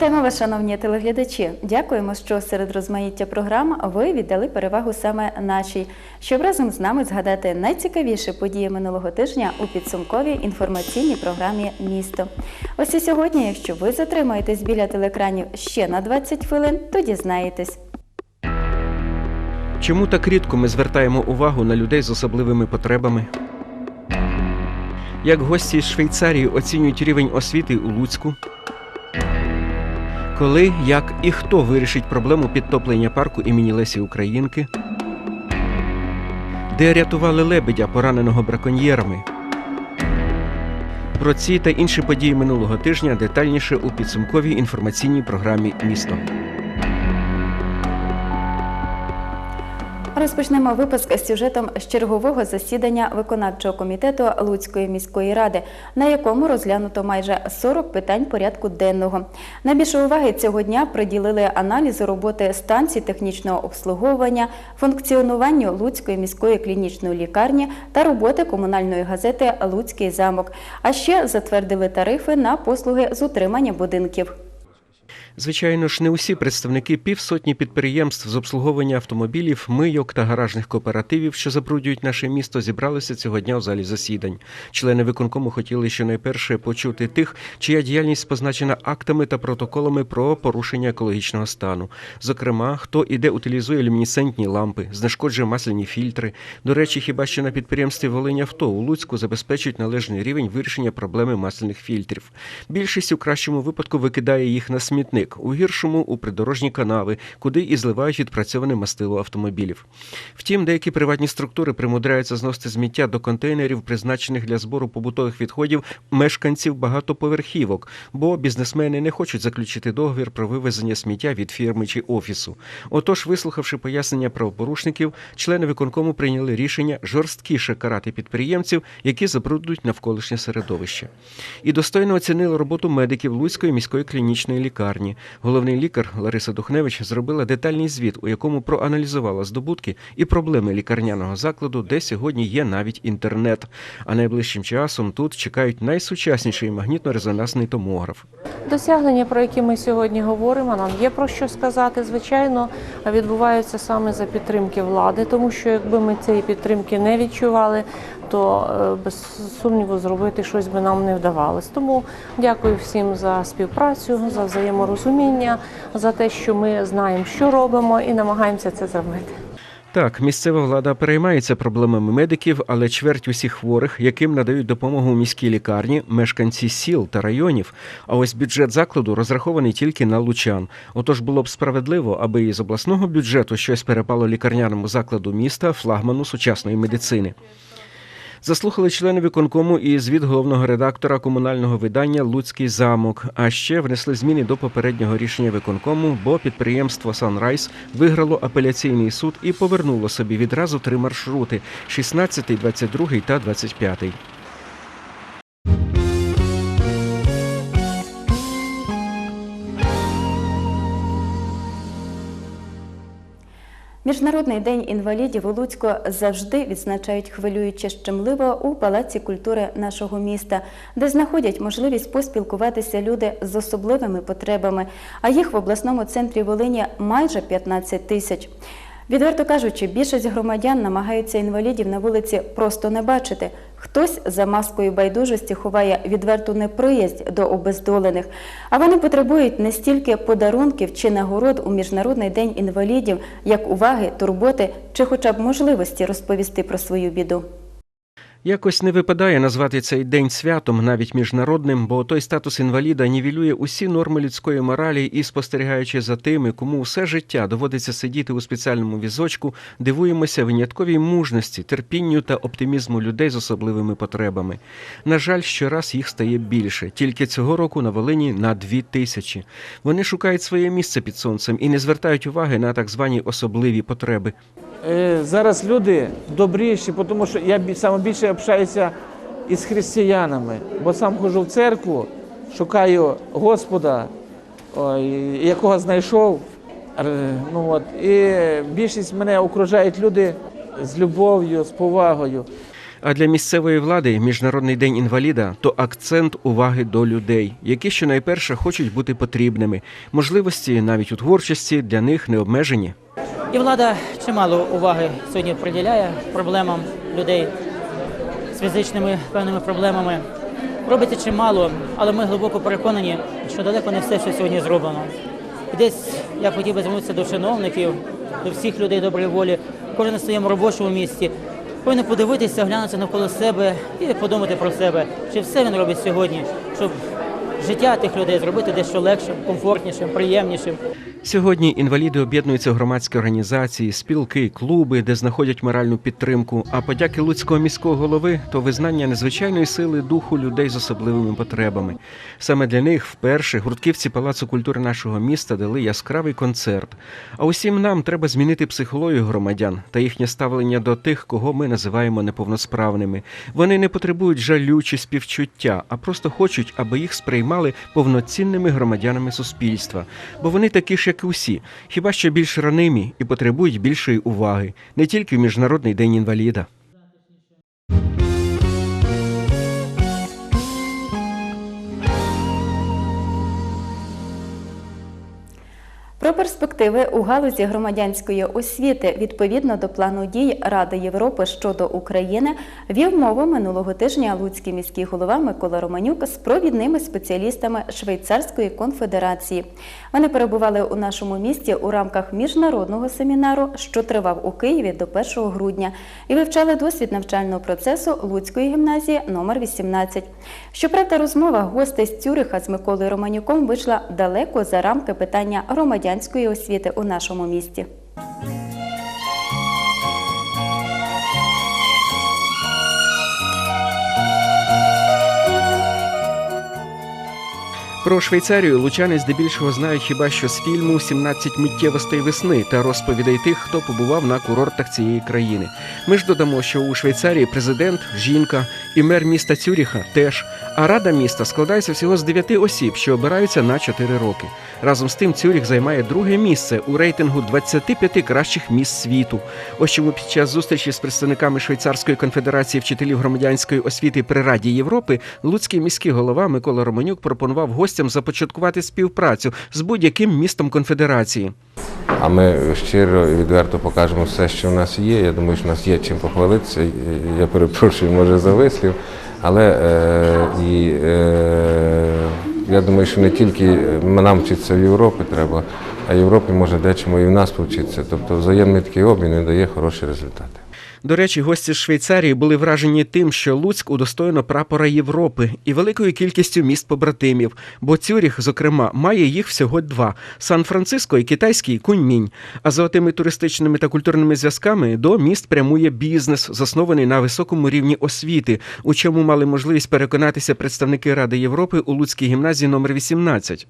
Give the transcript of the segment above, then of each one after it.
Вітаємо вас, шановні телеглядачі. Дякуємо, що серед розмаїття програм ви віддали перевагу саме нашій, щоб разом з нами згадати найцікавіші події минулого тижня у підсумковій інформаційній програмі Місто. Ось і сьогодні, якщо ви затримаєтесь біля телекранів ще на 20 хвилин, то дізнаєтесь. Чому так рідко ми звертаємо увагу на людей з особливими потребами? Як гості з Швейцарії оцінюють рівень освіти у Луцьку? Коли, як і хто вирішить проблему підтоплення парку імені Лесі Українки? Де рятували лебедя, пораненого браконьєрами? Про ці та інші події минулого тижня детальніше у підсумковій інформаційній програмі Місто. Розпочнемо випуск з сюжетом з чергового засідання виконавчого комітету Луцької міської ради, на якому розглянуто майже 40 питань порядку денного. Найбільше уваги цього дня приділили аналізу роботи станцій технічного обслуговування, функціонуванню Луцької міської клінічної лікарні та роботи комунальної газети Луцький замок. А ще затвердили тарифи на послуги з утримання будинків. Звичайно ж, не усі представники півсотні підприємств з обслуговування автомобілів, мийок та гаражних кооперативів, що забруднюють наше місто, зібралися цього дня у залі засідань. Члени виконкому хотіли щонайперше почути тих, чия діяльність позначена актами та протоколами про порушення екологічного стану. Зокрема, хто і де утилізує люмінесцентні лампи, знешкоджує масляні фільтри. До речі, хіба що на підприємстві Волинь Авто у Луцьку забезпечують належний рівень вирішення проблеми масляних фільтрів. Більшість у кращому випадку викидає їх на смітник, у гіршому у придорожні канави, куди і зливають відпрацьоване мастило автомобілів. Втім, деякі приватні структури примудряються зносити зміття до контейнерів, призначених для збору побутових відходів мешканців багатоповерхівок, бо бізнесмени не хочуть заключити договір про вивезення сміття від фірми чи офісу. Отож, вислухавши пояснення правопорушників, члени виконкому прийняли рішення жорсткіше карати підприємців, які забруднують навколишнє середовище. І достойно оцінили роботу медиків Луцької міської клінічної лікарні. Головний лікар Лариса Духневич зробила детальний звіт, у якому проаналізувала здобутки і проблеми лікарняного закладу, де сьогодні є навіть інтернет. А найближчим часом тут чекають найсучасніший магнітно-резонансний томограф. Досягнення, про які ми сьогодні говоримо, нам є про що сказати. Звичайно, відбуваються саме за підтримки влади, тому що якби ми цієї підтримки не відчували, то е, без сумніву зробити щось би нам не вдавалось. Тому дякую всім за співпрацю, за взаєморозуміння, за те, що ми знаємо, що робимо, і намагаємося це зробити. Так, місцева влада переймається проблемами медиків, але чверть усіх хворих, яким надають допомогу міській лікарні, мешканці сіл та районів. А ось бюджет закладу розрахований тільки на лучан. Отож було б справедливо, аби із обласного бюджету щось перепало лікарняному закладу міста, флагману сучасної медицини. Заслухали члени виконкому і звіт головного редактора комунального видання Луцький замок. А ще внесли зміни до попереднього рішення виконкому, бо підприємство Санрайз виграло апеляційний суд і повернуло собі відразу три маршрути: 16, 22 та 25. Міжнародний день інвалідів у Луцьку завжди відзначають хвилююче щемливо у палаці культури нашого міста, де знаходять можливість поспілкуватися люди з особливими потребами. А їх в обласному центрі Волині майже 15 тисяч. Відверто кажучи, більшість громадян намагаються інвалідів на вулиці просто не бачити. Хтось за маскою байдужості ховає відверту неприязнь до обездолених, а вони потребують не стільки подарунків чи нагород у Міжнародний день інвалідів, як уваги, турботи чи хоча б можливості розповісти про свою біду. Якось не випадає назвати цей день святом, навіть міжнародним, бо той статус інваліда нівелює усі норми людської моралі і, спостерігаючи за тими, кому все життя доводиться сидіти у спеціальному візочку, дивуємося винятковій мужності, терпінню та оптимізму людей з особливими потребами. На жаль, щораз їх стає більше. Тільки цього року на Волині на дві тисячі. Вони шукають своє місце під сонцем і не звертають уваги на так звані особливі потреби. Е, Зараз люди добріші, тому що я бі- саме більше общаюся із християнами, бо сам ходжу в церкву, шукаю Господа, якого знайшов. Ну, от, і більшість мене окружають люди з любов'ю, з повагою. А для місцевої влади Міжнародний день інваліда то акцент уваги до людей, які щонайперше хочуть бути потрібними. Можливості навіть у творчості для них не обмежені. І влада чимало уваги сьогодні приділяє проблемам людей з фізичними певними проблемами. Робиться чимало, але ми глибоко переконані, що далеко не все, що сьогодні зроблено. Десь я хотів би звернутися до чиновників, до всіх людей доброї волі, кожен на своєму робочому місці. Повинен подивитися, глянутися навколо себе і подумати про себе, чи все він робить сьогодні, щоб життя тих людей зробити дещо легшим, комфортнішим, приємнішим. Сьогодні інваліди об'єднуються в громадські організації, спілки, клуби, де знаходять моральну підтримку. А подяки Луцького міського голови то визнання незвичайної сили духу людей з особливими потребами. Саме для них вперше гуртківці Палацу культури нашого міста дали яскравий концерт. А усім нам треба змінити психологію громадян та їхнє ставлення до тих, кого ми називаємо неповносправними. Вони не потребують жалю чи співчуття, а просто хочуть, аби їх сприймали повноцінними громадянами суспільства. Бо вони такі ж, як і усі, хіба що більш ранимі і потребують більшої уваги, не тільки в Міжнародний день інваліда. Про перспективи у галузі громадянської освіти відповідно до плану дій Ради Європи щодо України вів мову минулого тижня Луцький міський голова Микола Романюк з провідними спеціалістами Швейцарської конфедерації. Вони перебували у нашому місті у рамках міжнародного семінару, що тривав у Києві до 1 грудня, і вивчали досвід навчального процесу Луцької гімназії номер 18. Щоправда, розмова гостей з Цюриха з Миколою Романюком вийшла далеко за рамки питання громадянської освіти у нашому місті. Про Швейцарію лучани здебільшого знають хіба що з фільму «17 миттєвостей весни та розповідей тих, хто побував на курортах цієї країни. Ми ж додамо, що у Швейцарії президент, жінка і мер міста Цюріха теж. А рада міста складається всього з дев'яти осіб, що обираються на 4 роки. Разом з тим Цюріх займає друге місце у рейтингу 25 кращих міст світу. Ось чому під час зустрічі з представниками Швейцарської конфедерації вчителів громадянської освіти при Раді Європи Луцький міський голова Микола Романюк пропонував гостям започаткувати співпрацю з будь-яким містом конфедерації. А ми щиро і відверто покажемо все, що в нас є. Я думаю, що в нас є чим похвалитися. Я перепрошую, може, за вислів. Але е, і, е, я думаю, що не тільки нам вчитися в Європі треба, а Європі може дечому і в нас повчитися. Тобто взаємний такий обмін і дає хороші результати. До речі, гості з Швейцарії були вражені тим, що Луцьк удостоєно прапора Європи і великою кількістю міст побратимів, бо Цюріх, зокрема, має їх всього два: Сан-Франциско і китайський Куньмінь. А за отими туристичними та культурними зв'язками до міст прямує бізнес, заснований на високому рівні освіти, у чому мали можливість переконатися представники Ради Європи у Луцькій гімназії номер 18.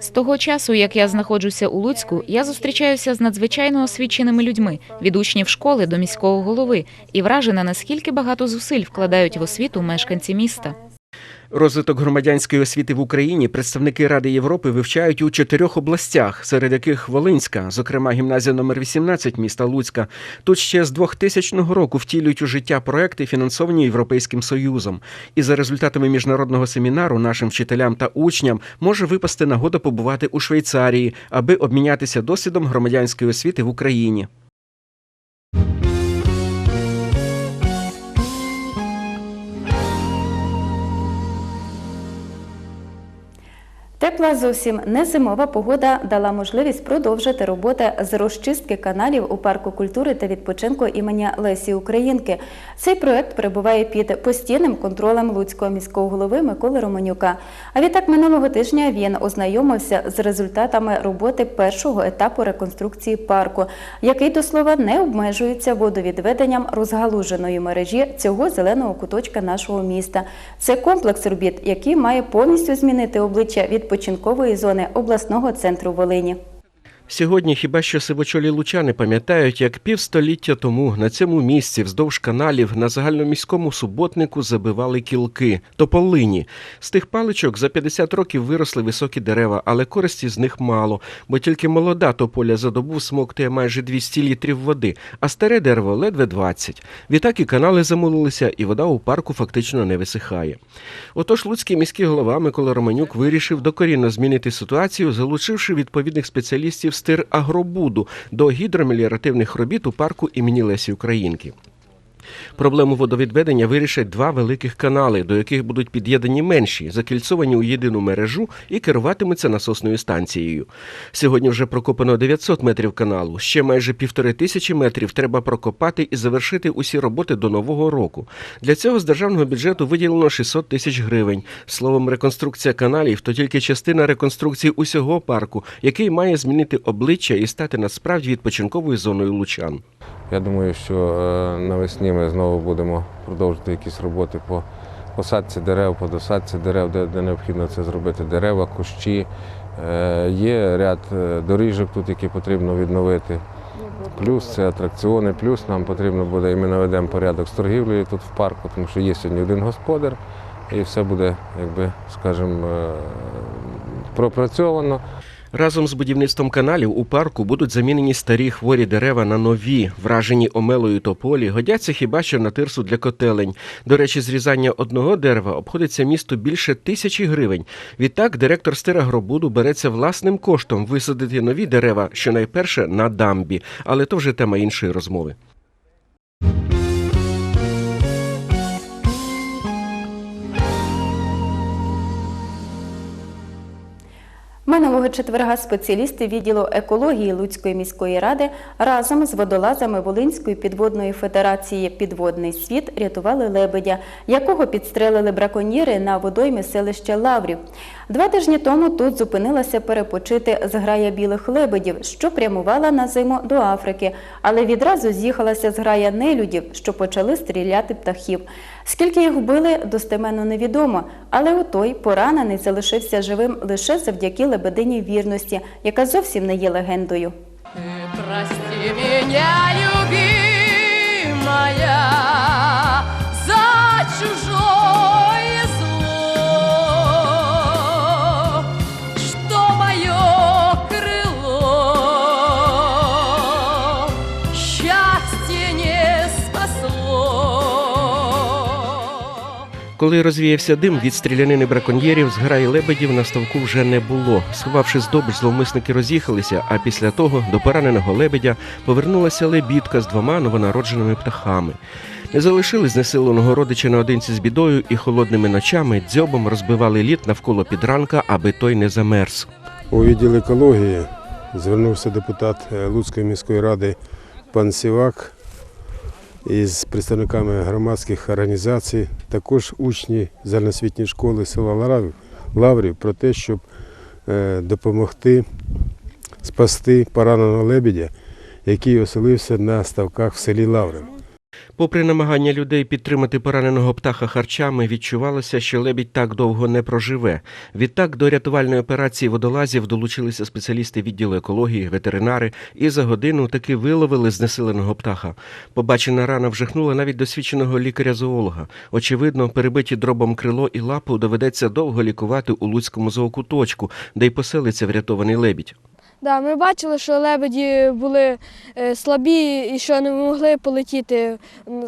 З того часу, як я знаходжуся у Луцьку, я зустрічаюся з надзвичайно освіченими людьми від учнів школи до міського голови і вражена, наскільки багато зусиль вкладають в освіту мешканці міста. Розвиток громадянської освіти в Україні представники Ради Європи вивчають у чотирьох областях, серед яких Волинська, зокрема гімназія номер 18 міста Луцька. Тут ще з 2000 року втілюють у життя проекти, фінансовані Європейським Союзом. І за результатами міжнародного семінару нашим вчителям та учням може випасти нагода побувати у Швейцарії, аби обмінятися досвідом громадянської освіти в Україні. Тепла зовсім не зимова погода дала можливість продовжити роботи з розчистки каналів у парку культури та відпочинку імені Лесі Українки. Цей проект перебуває під постійним контролем Луцького міського голови Миколи Романюка. А відтак минулого тижня він ознайомився з результатами роботи першого етапу реконструкції парку, який до слова не обмежується водовідведенням розгалуженої мережі цього зеленого куточка нашого міста. Це комплекс робіт, який має повністю змінити обличчя відпочинкової зони обласного центру Волині. Сьогодні хіба що сивочолі лучани пам'ятають, як півстоліття тому на цьому місці вздовж каналів на загальноміському суботнику забивали кілки тополині. З тих паличок за 50 років виросли високі дерева, але користі з них мало, бо тільки молода тополя за добу смоктує майже 200 літрів води, а старе дерево ледве 20. Відтак і канали замулилися, і вода у парку фактично не висихає. Отож, луцький міський голова Микола Романюк вирішив докорінно змінити ситуацію, залучивши відповідних спеціалістів з Агробуду до гідромеліоративних робіт у парку імені Лесі Українки. Проблему водовідведення вирішать два великих канали, до яких будуть під'єднані менші, закільцовані у єдину мережу і керуватимуться насосною станцією. Сьогодні вже прокопано 900 метрів каналу. Ще майже півтори тисячі метрів треба прокопати і завершити усі роботи до нового року. Для цього з державного бюджету виділено 600 тисяч гривень. Словом, реконструкція каналів то тільки частина реконструкції усього парку, який має змінити обличчя і стати насправді відпочинковою зоною лучан. Я думаю, що е, навесні ми знову будемо продовжувати якісь роботи по посадці дерев, по досадці дерев, де, де необхідно це зробити. Дерева, кущі. Е, Є ряд е, доріжок тут, які потрібно відновити. Плюс це атракціони, плюс нам потрібно буде, і ми наведемо порядок з торгівлею тут в парку, тому що є сьогодні один господар, і все буде, якби, скажімо, е, пропрацьовано. Разом з будівництвом каналів у парку будуть замінені старі хворі дерева на нові, вражені омелою тополі, годяться хіба що на тирсу для котелень. До речі, зрізання одного дерева обходиться місту більше тисячі гривень. Відтак директор стирагробуду береться власним коштом висадити нові дерева, щонайперше на дамбі, але то вже тема іншої розмови. Минулого четверга спеціалісти відділу екології Луцької міської ради разом з водолазами Волинської підводної федерації Підводний світ рятували лебедя, якого підстрелили браконьєри на водоймі селища Лаврів. Два тижні тому тут зупинилася перепочити зграя білих лебедів, що прямувала на зиму до Африки, але відразу з'їхалася зграя нелюдів, що почали стріляти птахів. Скільки їх вбили, достеменно невідомо, але отой поранений залишився живим лише завдяки лебедині вірності, яка зовсім не є легендою. Прости меня, любимая, Коли розвіявся дим від стрілянини браконьєрів, зграї лебедів на ставку вже не було. Сховавши здобич, зловмисники роз'їхалися, а після того до пораненого лебедя повернулася лебідка з двома новонародженими птахами. Не залишили знесиленого родича наодинці з бідою і холодними ночами дзьобом розбивали лід навколо підранка, аби той не замерз. У відділ екології звернувся депутат Луцької міської ради пан Сівак із представниками громадських організацій, також учні загальноосвітньої школи села Лаврів, Лаврів про те, щоб е, допомогти спасти пораненого лебедя, який оселився на ставках в селі Лаврів. Попри намагання людей підтримати пораненого птаха харчами, відчувалося, що лебідь так довго не проживе. Відтак до рятувальної операції водолазів долучилися спеціалісти відділу екології, ветеринари, і за годину таки виловили знесиленого птаха. Побачена рана вжахнула навіть досвідченого лікаря-зоолога. Очевидно, перебиті дробом крило і лапу доведеться довго лікувати у луцькому зоокуточку, де й поселиться врятований лебідь. Да, ми бачили, що лебеді були е, слабі і що не могли полетіти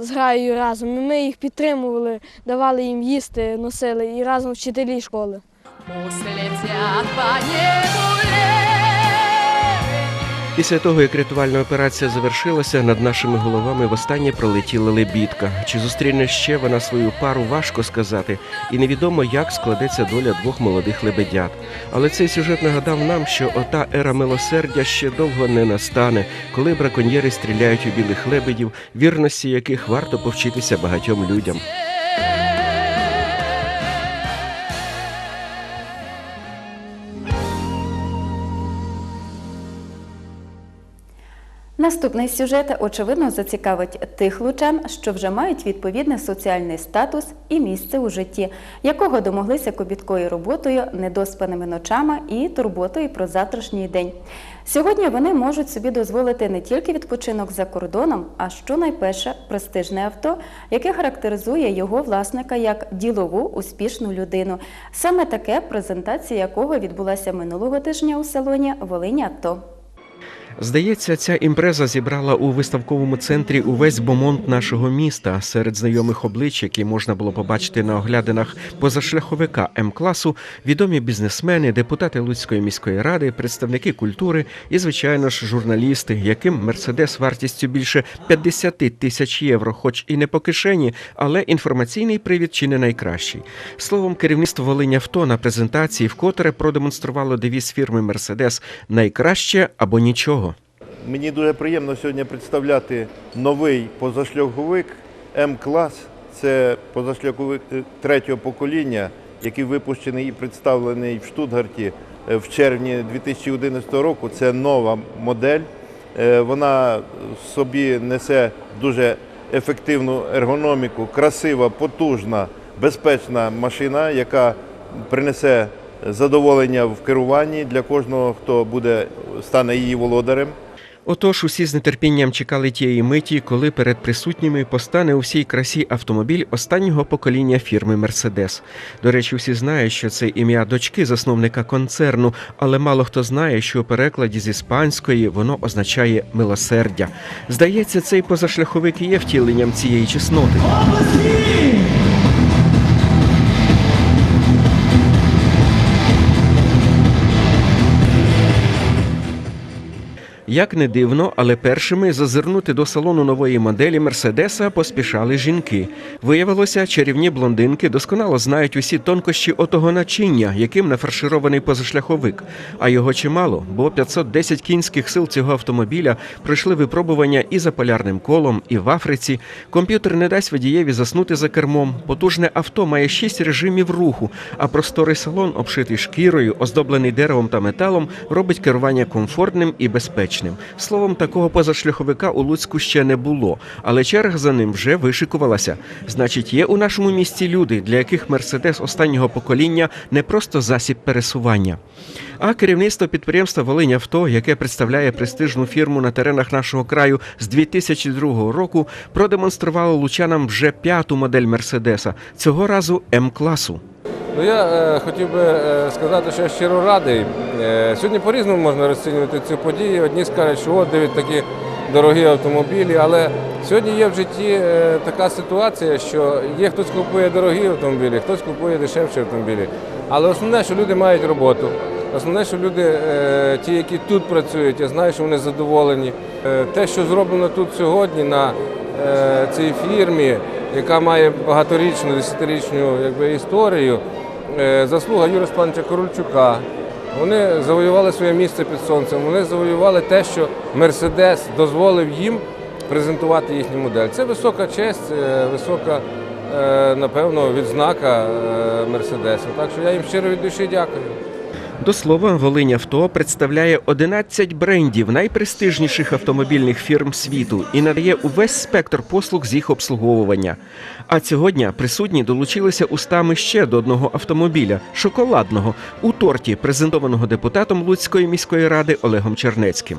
з граєю разом. Ми їх підтримували, давали їм їсти, носили і разом вчителі школи. Після того, як рятувальна операція завершилася, над нашими головами востаннє пролетіла лебідка. Чи зустріне ще вона свою пару, важко сказати, і невідомо, як складеться доля двох молодих лебедят. Але цей сюжет нагадав нам, що ота ера милосердя ще довго не настане, коли браконьєри стріляють у білих лебедів, вірності яких варто повчитися багатьом людям. Наступний сюжет, очевидно, зацікавить тих лучан, що вже мають відповідний соціальний статус і місце у житті, якого домоглися кобіткою роботою, недоспаними ночами і турботою про завтрашній день. Сьогодні вони можуть собі дозволити не тільки відпочинок за кордоном, а що найперше престижне авто, яке характеризує його власника як ділову успішну людину. Саме таке презентація якого відбулася минулого тижня у салоні Волині Авто. Здається, ця імпреза зібрала у виставковому центрі увесь бомонд нашого міста. Серед знайомих облич, які можна було побачити на оглядинах позашляховика М-класу, відомі бізнесмени, депутати Луцької міської ради, представники культури і, звичайно ж, журналісти, яким мерседес вартістю більше 50 тисяч євро, хоч і не по кишені, але інформаційний привід чи не найкращий. Словом, керівництво Волиня Авто на презентації вкотре продемонструвало девіз фірми Мерседес найкраще або нічого. Мені дуже приємно сьогодні представляти новий позашляховик М-клас. Це позашляховик е, третього покоління, який випущений і представлений в Штутгарті е, в червні 2011 року. Це нова модель. Е, Вона собі несе дуже ефективну ергономіку, красива, потужна, безпечна машина, яка принесе задоволення в керуванні для кожного, хто буде стане її володарем. Отож, усі з нетерпінням чекали тієї миті, коли перед присутніми постане у всій красі автомобіль останнього покоління фірми Мерседес. До речі, всі знають, що це ім'я дочки засновника концерну, але мало хто знає, що у перекладі з іспанської воно означає милосердя. Здається, цей позашляховик є втіленням цієї чесноти. Як не дивно, але першими зазирнути до салону нової моделі Мерседеса поспішали жінки. Виявилося, чарівні блондинки досконало знають усі тонкощі отого начиння, яким нафарширований позашляховик. А його чимало, бо 510 кінських сил цього автомобіля пройшли випробування і за полярним колом, і в Африці. Комп'ютер не дасть водієві заснути за кермом. Потужне авто має шість режимів руху, а просторий салон, обшитий шкірою, оздоблений деревом та металом, робить керування комфортним і безпечним. Словом, такого позашляховика у Луцьку ще не було, але черга за ним вже вишикувалася. Значить, є у нашому місті люди, для яких мерседес останнього покоління не просто засіб пересування. А керівництво підприємства Волинь Авто, яке представляє престижну фірму на теренах нашого краю з 2002 року, продемонструвало лучанам вже п'яту модель Мерседеса, цього разу М-класу. Ну я е, хотів би е, сказати, що я щиро радий. Е, сьогодні по-різному можна розцінювати цю подію. Одні скажуть, що от дивить такі дорогі автомобілі, але сьогодні є в житті е, така ситуація, що є хтось купує дорогі автомобілі, хтось купує дешевші автомобілі. Але основне, що люди мають роботу. Основне, що люди, е, ті, які тут працюють, я знаю, що вони задоволені. Е, те, що зроблено тут сьогодні на е, цій фірмі, яка має багаторічну, десятирічну якби, історію, заслуга Юрія Спановича Корольчука. Вони завоювали своє місце під сонцем. Вони завоювали те, що Мерседес дозволив їм презентувати їхню модель. Це висока честь, е, висока, е, напевно, відзнака е, Мерседесу. Так що я їм щиро від душі дякую. До слова, Волинь Авто представляє 11 брендів найпрестижніших автомобільних фірм світу і надає увесь спектр послуг з їх обслуговування. А сьогодні присутні долучилися устами ще до одного автомобіля шоколадного у торті, презентованого депутатом Луцької міської ради Олегом Чернецьким.